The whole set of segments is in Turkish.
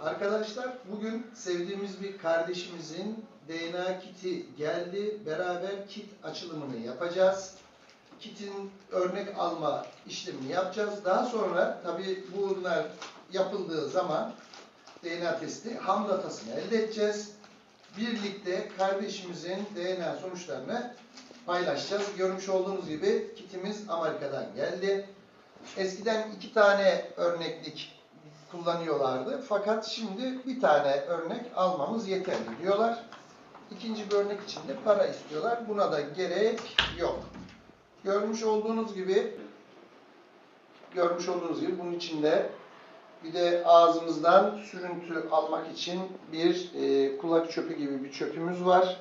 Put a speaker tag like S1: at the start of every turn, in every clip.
S1: Arkadaşlar bugün sevdiğimiz bir kardeşimizin DNA kiti geldi. Beraber kit açılımını yapacağız. Kitin örnek alma işlemini yapacağız. Daha sonra tabii bunlar yapıldığı zaman DNA testi ham datasını elde edeceğiz. Birlikte kardeşimizin DNA sonuçlarını paylaşacağız. Görmüş olduğunuz gibi kitimiz Amerika'dan geldi. Eskiden iki tane örneklik kullanıyorlardı. Fakat şimdi bir tane örnek almamız yeterli diyorlar. İkinci bir örnek için de para istiyorlar. Buna da gerek yok. Görmüş olduğunuz gibi görmüş olduğunuz gibi bunun içinde bir de ağzımızdan sürüntü almak için bir e, kulak çöpü gibi bir çöpümüz var.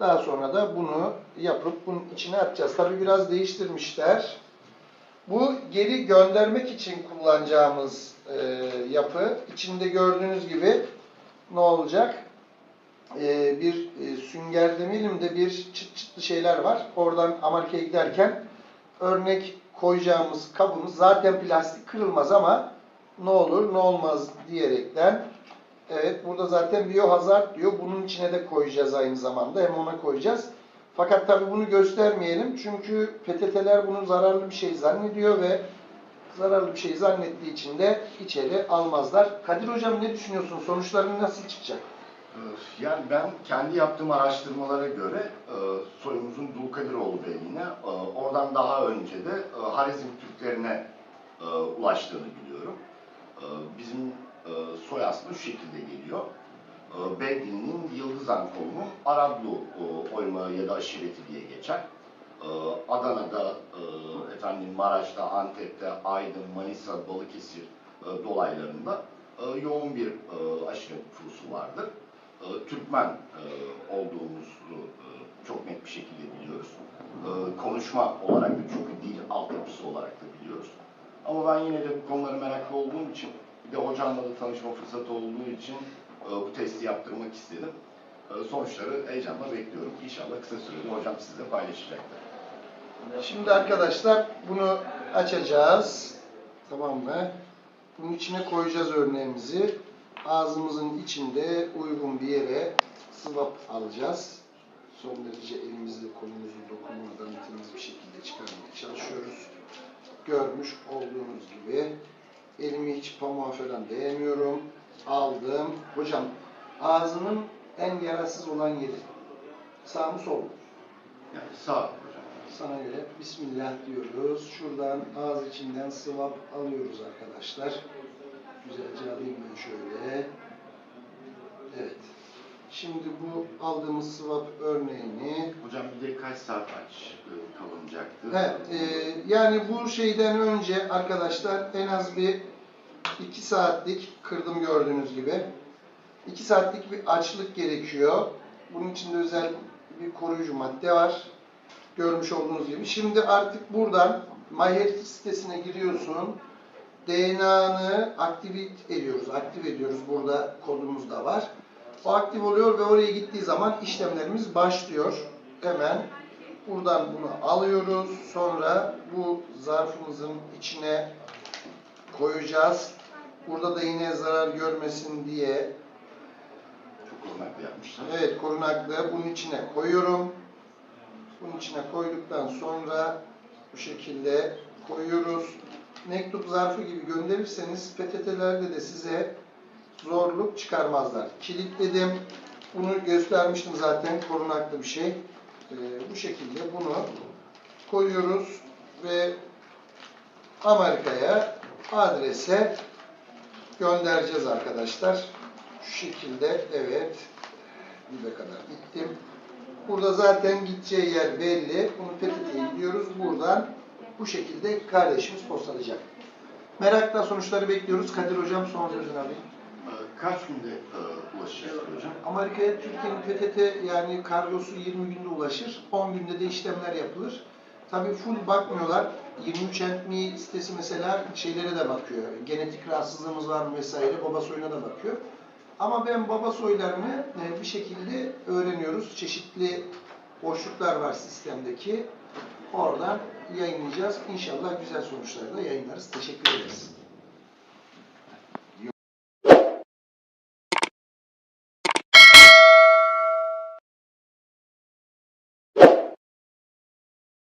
S1: Daha sonra da bunu yapıp bunun içine atacağız. Tabi biraz değiştirmişler. Bu geri göndermek için kullanacağımız e, yapı. İçinde gördüğünüz gibi ne olacak? E, bir e, sünger demeyelim de bir çıt çıtlı şeyler var. Oradan Amerika'ya giderken örnek koyacağımız kabımız zaten plastik kırılmaz ama ne olur ne olmaz diyerekten evet burada zaten biohazard diyor. Bunun içine de koyacağız aynı zamanda. Hem ona koyacağız. Fakat tabi bunu göstermeyelim. Çünkü PTT'ler bunu zararlı bir şey zannediyor ve zararlı bir şey zannettiği için de içeri almazlar. Kadir Hocam ne düşünüyorsun? Sonuçların nasıl çıkacak?
S2: Yani ben kendi yaptığım araştırmalara göre e, soyumuzun Dulkadiroğlu Beyliğine e, oradan daha önce de e, Harizm Türklerine ulaştığını biliyorum. Bizim soy aslında şu şekilde geliyor. E, Bedli'nin Yıldızan kolumu Arablu e, oyma ya da aşireti diye geçer. E, Adana'da, e, efendim Maraş'ta, Antep'te, Aydın, Manisa, Balıkesir e, dolaylarında yoğun bir aşiret nüfusu vardır. Türkmen olduğumuzu çok net bir şekilde biliyoruz. Konuşma olarak da çok dil altyapısı olarak da biliyoruz. Ama ben yine de bu konulara meraklı olduğum için, bir de hocamla da tanışma fırsatı olduğu için bu testi yaptırmak istedim. E, Sonuçları heyecanla bekliyorum. İnşallah kısa sürede hocam sizle paylaşacaktır.
S1: Şimdi arkadaşlar bunu açacağız. Tamam mı? Bunun içine koyacağız örneğimizi. Ağzımızın içinde uygun bir yere sıvap alacağız. Son derece elimizle kolumuzu dokunmadan temiz bir şekilde çıkarmaya çalışıyoruz. Görmüş olduğunuz gibi elimi hiç pamuğa falan değmiyorum. Aldım. Hocam ağzının en yararsız olan yeri. Sağ mı sol mu?
S2: Yani sağ hocam.
S1: Sana göre Bismillah diyoruz. Şuradan ağız içinden sıvap alıyoruz arkadaşlar. Güzelce alayım ben şöyle. Evet. Şimdi bu aldığımız sıvap örneğini
S2: Hocam bir de kaç saat aç e, kalınacaktı?
S1: Evet, e, yani bu şeyden önce arkadaşlar en az bir 2 saatlik kırdım gördüğünüz gibi. 2 saatlik bir açlık gerekiyor. Bunun içinde özel bir koruyucu madde var. Görmüş olduğunuz gibi. Şimdi artık buradan MyHealth sitesine giriyorsun. DNA'nı aktivit ediyoruz. Aktif ediyoruz. Burada kodumuz da var. O aktif oluyor ve oraya gittiği zaman işlemlerimiz başlıyor. Hemen buradan bunu alıyoruz. Sonra bu zarfımızın içine koyacağız. Burada da yine zarar görmesin diye
S2: Çok korunaklı yapmışlar.
S1: evet korunaklı bunun içine koyuyorum. Bunun içine koyduktan sonra bu şekilde koyuyoruz. Mektup zarfı gibi gönderirseniz PTT'lerde de size zorluk çıkarmazlar. Kilitledim. Bunu göstermiştim zaten korunaklı bir şey. Ee, bu şekilde bunu koyuyoruz ve Amerika'ya adrese göndereceğiz arkadaşlar. Şu şekilde evet bir kadar gittim. Burada zaten gideceği yer belli. Bunu PTT'ye gidiyoruz. Buradan bu şekilde kardeşimiz postalayacak. Merakla sonuçları bekliyoruz. Kadir Hocam son sözünü alayım.
S2: Ee, Kaç günde e, ulaşacak hocam?
S1: Amerika'ya Türkiye'nin PTT yani kargosu 20 günde ulaşır. 10 günde de işlemler yapılır. Tabii full bakmıyorlar. 23 Me sitesi mesela şeylere de bakıyor. Genetik rahatsızlığımız var mı vesaire. Baba soyuna da bakıyor. Ama ben baba soylarını e, bir şekilde öğreniyoruz. Çeşitli boşluklar var sistemdeki. Oradan yayınlayacağız. İnşallah güzel sonuçlarla yayınlarız. Teşekkür ederiz.